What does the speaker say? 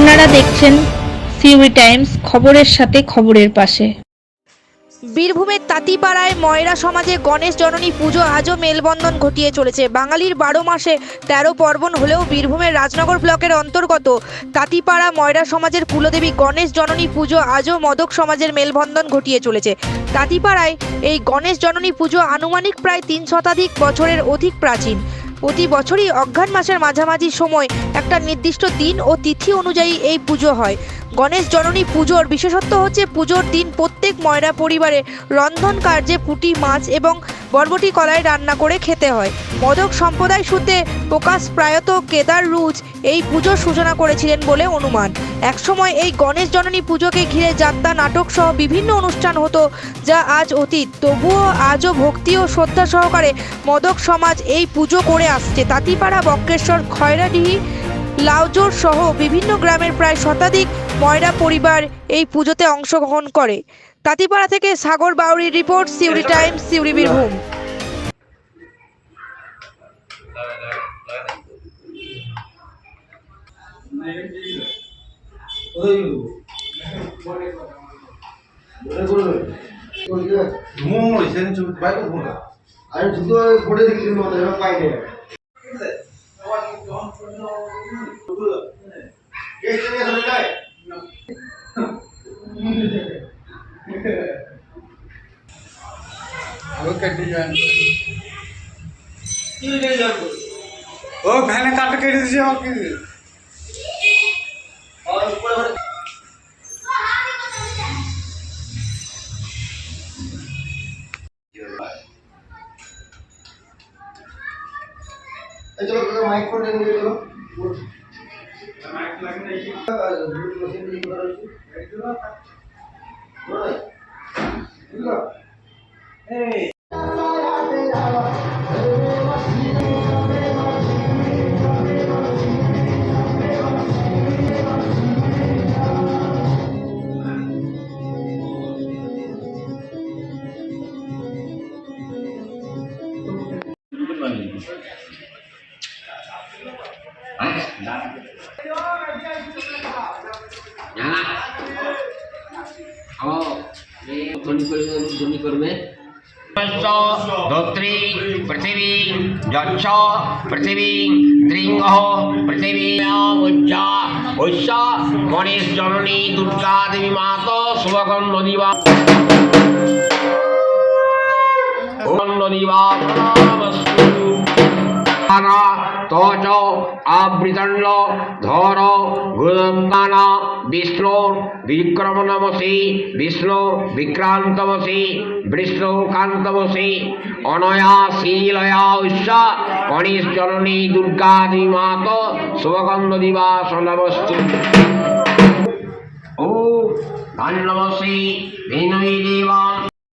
আপনারা দেখছেন সিউরি টাইমস খবরের সাথে খবরের পাশে। বীরভূমের তাঁতিপাড়ায় ময়রা সমাজে গণেশ জননী পুজো আজও মেলবন্ধন ঘটিয়ে চলেছে। বাঙালির বারো মাসে তেরো পার্বণ হলেও বীরভূমের রাজনগর ব্লকের অন্তর্গত তাঁতিপাড়া ময়রা সমাজের কুলদেবী গণেশ জননী পুজো আজও মদক সমাজের মেলবন্ধন ঘটিয়ে চলেছে। তাঁতিপাড়ায় এই গণেশ জননী পুজো আনুমানিক প্রায় তিন শতাধিক বছরের অধিক প্রাচীন। প্রতি বছরই অজ্ঞান মাসের মাঝামাঝি সময় একটা নির্দিষ্ট দিন ও তিথি অনুযায়ী এই পুজো হয়। গণেশ জননী পুজোর বিশেষত্ব হচ্ছে পুজোর দিন প্রত্যেক ময়রা পরিবারে রন্ধন কার্যে পুঁটি, মাছ এবং বরবটি কলায় রান্না করে খেতে হয়। মদক সম্প্রদায় সূত্রে প্রকাশ প্রায়ত কেদার রুজ এই পুজোর সূচনা করেছিলেন বলে অনুমান। একসময় এই গণেশ জননী পুজোকে ঘিরে যাত্রা নাটক সহ বিভিন্ন অনুষ্ঠান হতো যা আজ অতীত। তবুও আজও ভক্তি ও শ্রদ্ধা সহকারে মদক সমাজ এই পুজো করে আসছে। তাঁতিপাড়া বক্রেশ্বর খয়রাডিহি লাউজোর সহ বিভিন্ন গ্রামের প্রায় শতাধিক ময়রা পরিবার এই পুজোতে অংশগ্রহণ করে। তাঁতিপাড়া থেকে সাগর বাউরির রিপোর্ট সিউরি টাইমস সিউরি বীরভূম। ছবি বাইরে ধুমো আরে শুধু ফোটে দেখি মতো এবার পাইনি। ओ मैंने काट के डिज़ाइन की और ऊपर चलो चलो माइक खोल देंगे चलो। माइक लगने नहीं ब्लूटूथ धोत्री पृथिवी जच्छ पृथिवी त्रिंग पृथिवी उज्जा उज्जा गणेश जननी दुर्गा देवी माता सुभगम नदीवा नदीवा তচ আবৃতণ্ড ধর গুরুদান বিষ্ণু বিক্রম নমসি বিষ্ণু বিক্রান্তমসি বিষ্ণু কান্তমসি অনয়া শীলয়া উৎস গণেশ জননী দুর্গা দিমাত শুভগন্ধ দিবাস নমস্তু। ও ধন্যমসি বিনয়ী দেবা।